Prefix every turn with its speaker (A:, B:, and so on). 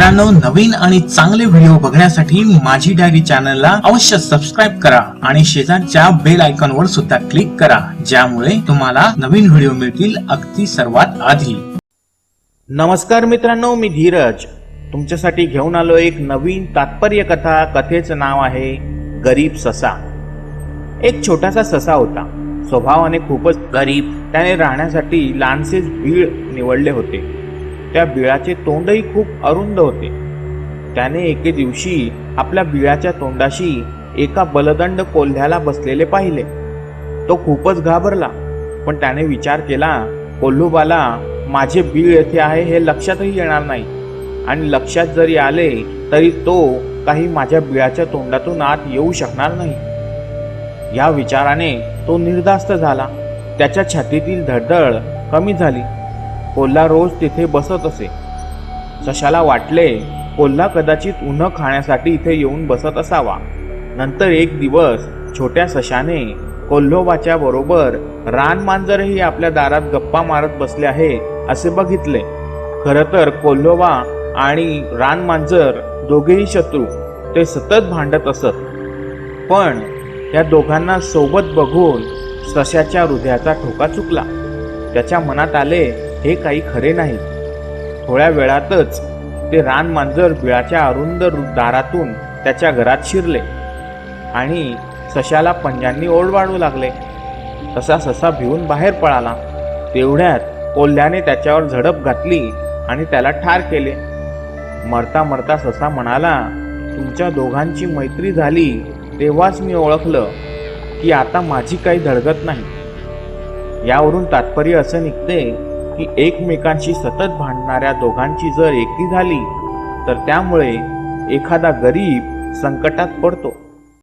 A: मित्रांनो नवीन आणि चांगले व्हिडिओ बघण्यासाठी माझी डायरी चॅनलला अवश्य सबस्क्राईब करा आणि शेजारच्या बेल आयकॉन वर सुद्धा क्लिक करा ज्यामुळे तुम्हाला नवीन व्हिडिओ मिळतील अगदी सर्वात आधी.
B: नमस्कार मित्रांनो मी धीरज. तुमच्यासाठी घेऊन आलो एक नवीन तात्पर्य कथा. कथेचं नाव आहे गरीब ससा. एक छोटासा ससा होता. स्वभावाने खूपच गरीब. त्याने राहण्यासाठी लहानसेच बीळ निवडले होते. त्या बिळाचे तोंडही खूप अरुंद होते. त्याने एके दिवशी आपल्या बिळाच्या तोंडाशी एका बलदंड कोल्ह्याला बसलेले पाहिले. तो खूपच घाबरला पण त्याने विचार केला कोल्हूबाला माझे बीळ येथे आहे हे लक्षातही येणार नाही. आणि लक्षात जरी आले तरी तो काही माझ्या बिळाच्या तोंडातून आत येऊ शकणार नाही. या विचाराने तो निर्धास्त झाला. त्याच्या छातीतील धडधड कमी झाली. कोल्हा रोज तिथे बसत असे. सशाला वाटले कोल्हा कदाचित उन्ह खाण्यासाठी इथे येऊन बसत असावा. नंतर एक दिवस छोट्या सशाने कोल्होबाच्या बरोबर रान मांजरही आपल्या दारात गप्पा मारत बसले आहे असे बघितले. खरं तर कोल्होबा आणि रान मांजर दोघेही शत्रू ते सतत भांडत असत. पण या दोघांना सोबत बघून सशाच्या हृदयाचा ठोका चुकला. त्याच्या मनात आले हे काही खरे नाही. थोड्या वेळातच ते रान मांजर बिळाच्या अरुंद रु- दारातून त्याच्या घरात शिरले आणि सशाला पंजांनी ओरबाडू लागले. तसा ससा भिवून बाहेर पळाला. तेवढ्यात कोल्ह्याने त्याच्यावर झडप घातली आणि त्याला ठार केले. मरता मरता ससा म्हणाला तुमच्या दोघांची मैत्री झाली तेव्हाच मी ओळखलं की आता माझी काही धडगत नाही. यावरून तात्पर्य असं निघते की एकमेकांशी सतत भांडणाऱ्या दोघांची जर एकी झाली तर त्यामुळे एखादा गरीब संकटात पडतो.